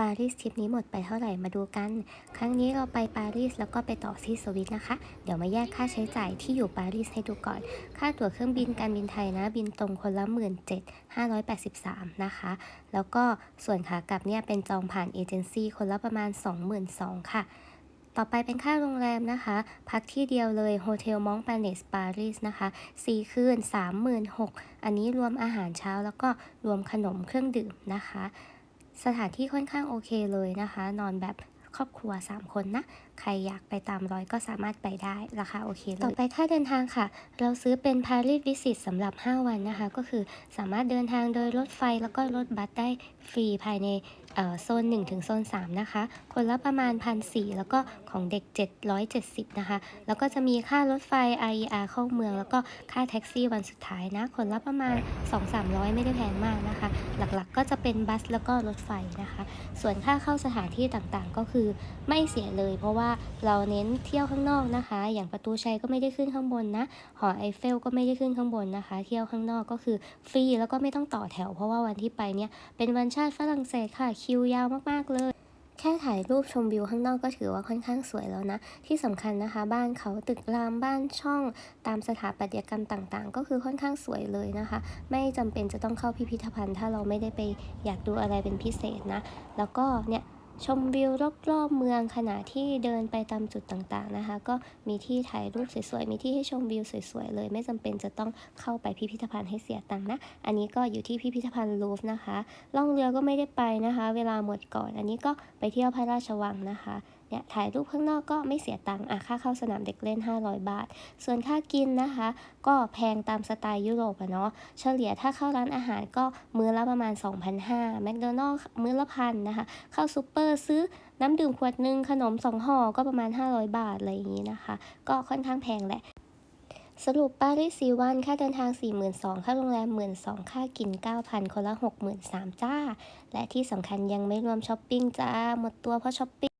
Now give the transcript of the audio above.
ปารีสทริปนี้หมดไปเท่าไหร่มาดูกัน ครั้งนี้เราไปปารีสแล้วก็ไปต่อที่สวิตนะคะ เดี๋ยวมาแยกค่าใช้จ่ายที่อยู่ปารีสให้ดูก่อน ค่าตั๋วเครื่องบินการบินไทยนะ บินตรงคนละ 1 7 5 8 3 นะคะ แล้วก็ส่วนขากลับเนี่ยเป็นจองผ่านเอเจนซี่คนละประมาณ 22,000 ค่ะต่อไปเป็นค่าโรงแรมนะคะ พักที่เดียวเลยโฮเทลมองปาเนสปารีสนะคะ4คืน 36,000 อันนี้รวมอาหารเช้าแล้วก็รวมขนมเครื่องดื่มนะคะ สถานที่ค่อนข้างโอเคเลยนะคะ นอนแบบครอบครัว 3 คนนะ ใครอยากไปตามรอยก็สามารถไปได้ ราคาโอเคเลย ต่อไปค่าเดินทางค่ะ เราซื้อเป็น Paris Visit สำหรับ 5 วันนะคะ ก็คือสามารถเดินทางโดยรถไฟแล้วก็รถบัสได้ฟรีภายใน โซน1ถึงโซน3นะคะคนละประมาณ 1,400 แล้วก็ของเด็ก 770 นะคะ แล้วก็จะมีค่ารถไฟ RER เข้าเมือง แล้วก็ค่าแท็กซี่วันสุดท้ายนะ คนละประมาณ 2-300 ไม่ได้แพงมากนะคะ หลักๆก็จะเป็นบัสแล้วก็รถไฟนะคะ ส่วนค่าเข้าสถานที่ต่างๆก็คือไม่เสียเลย เพราะว่าเราเน้นเที่ยวข้างนอกนะคะ อย่างประตูชัยก็ไม่ได้ขึ้นข้างบนนะ หอไอเฟลก็ไม่ได้ขึ้นข้างบนนะคะ เที่ยวข้างนอกก็คือฟรีแล้วก็ไม่ต้องต่อแถว เพราะว่าวันที่ไปเนี่ยเป็นวันชาติฝรั่งเศสค่ะคิวยาวมากๆเลยแค่ถ่ายรูปชมวิวข้างนอกก็ถือว่าค่อนข้างสวยแล้วนะ ที่สำคัญนะคะ บ้านเขาตึกรามบ้านช่องตามสถาปัตยกรรมต่างๆ ก็คือค่อนข้างสวยเลยนะคะ ไม่จำเป็นจะต้องเข้าพิพิธภัณฑ์ ถ้าเราไม่ได้ไปอยากดูอะไรเป็นพิเศษนะ แล้วก็เนี่ย ชมวิวรอบๆเมืองขณะที่เดินไปตามจุดต่างๆนะคะ ก็มีที่ถ่ายรูปสวยๆ มีที่ให้ชมวิวสวยๆ เลย ไม่จำเป็นจะต้องเข้าไปพิพิธภัณฑ์ให้เสียตังค์นะ อันนี้ก็อยู่ที่พิพิธภัณฑ์ลูฟนะคะ ล่องเรือก็ไม่ได้ไปนะคะ เวลาหมดก่อน อันนี้ก็ไปเที่ยวพระราชวังนะคะ เนี่ยถ่ายรูปข้างนอกก็ไม่เสียตังค์อะค่าเข้าสนามเด็กเล่น 500 บาท ส่วนค่ากินนะคะ ก็แพงตามสไตล์ยุโรปอะเนาะเฉลี่ยถ้าเข้าร้านอาหารก็มื้อละประมาณ 2,500แมคโดนัลล์มื้อละพันนะคะ เข้าซูเปอร์ซื้อน้ำดื่มขวดหนึ่งขนม 2ห่อก็ประมาณ 500 บาท อะไรอย่างนี้นะคะ ก็ค่อนข้างแพงแหละสรุปปารีส4วัน ค่าเดินทาง 42,000 ค่าโรงแรม 12,000 ค่ากิน 9,000 คนละ 63,000 จ้า และที่สำคัญยังไม่รวมช้อปปิ้งจ้า หมดตัวเพราะช้อปปิ้ง